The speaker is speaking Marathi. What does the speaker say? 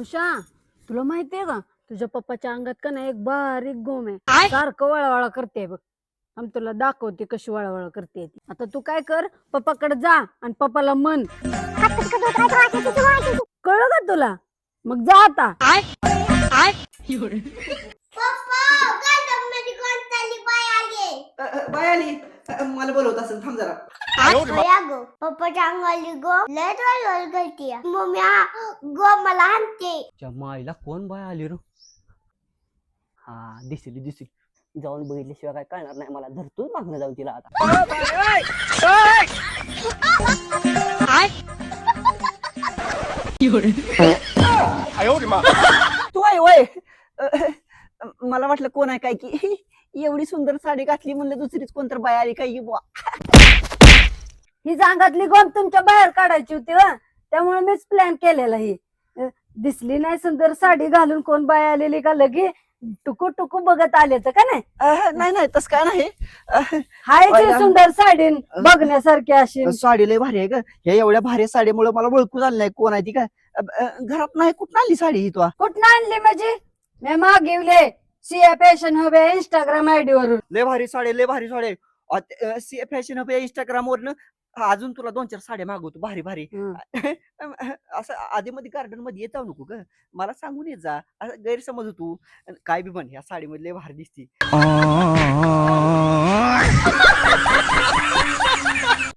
खुशा तुला माहितीये का? तुझ्या पप्पाच्या अंगात का नाही एक बारीक गोम आहे. सारखं वळवळा करते बघ. आम तुला दाखवते कशी वळवळ करते ती. आता तू काय कर पप्पाकडे जा आणि पप्पाला म्हण. कळलं का तुला? मग जा आता. बाय आली. मला बोलवत असेल थांब जरा. पप्पाच्या अंगाली गो. लय रोल करते मम्मी गो मला हाणते. त्या माईला कोण बाय आली रो? हा दिसली दिसली. जाऊन बघितल्याशिवाय काय कळणार नाही. मला धरतोच मागणं जाऊन तिला आता. तू आहे वय. मला वाटलं कोण आहे काय की. एवढी सुंदर साडी घातली म्हणलं दुसरीच कोणतर बाय आली काय की बुवा. ही जांगातली गोम तुमच्या बाहेर काढायची होती वा त्यामुळे मीच प्लॅन केलेला ही. अ, दिसली नाही सुंदर साडी घालून कोण बाय आलेली का लगे? टुकू टुकू बघत आले तर का नाही? नाही नाही तसं काय नाही. हाय. सुंदर साडी बघण्यासारखी अशी. साडी लय भारी आहे ग. हे एवढ्या भारी साडीमुळे मला ओळखू झालं नाही कोण आहे ती अ, अ, घरात नाही कुठं आली साडी ही तू? कुठं आणली माझी मी मागिवले. सिया फॅशन हवे इंस्टाग्राम आयडी वरून. लय भारी साडी लय भारी साडी फॅशन हब इंस्टाग्राम वरनं. अजून तुला दोन चार साड्या मागवतो. भारी भारी. असं आधी मध्ये गार्डनमध्ये येत जाऊ नको ग. मला सांगून येत जा. असं गैरसमज होतो. काय बी म्हण ह्या साडीमध्ये लय भारी दिसती.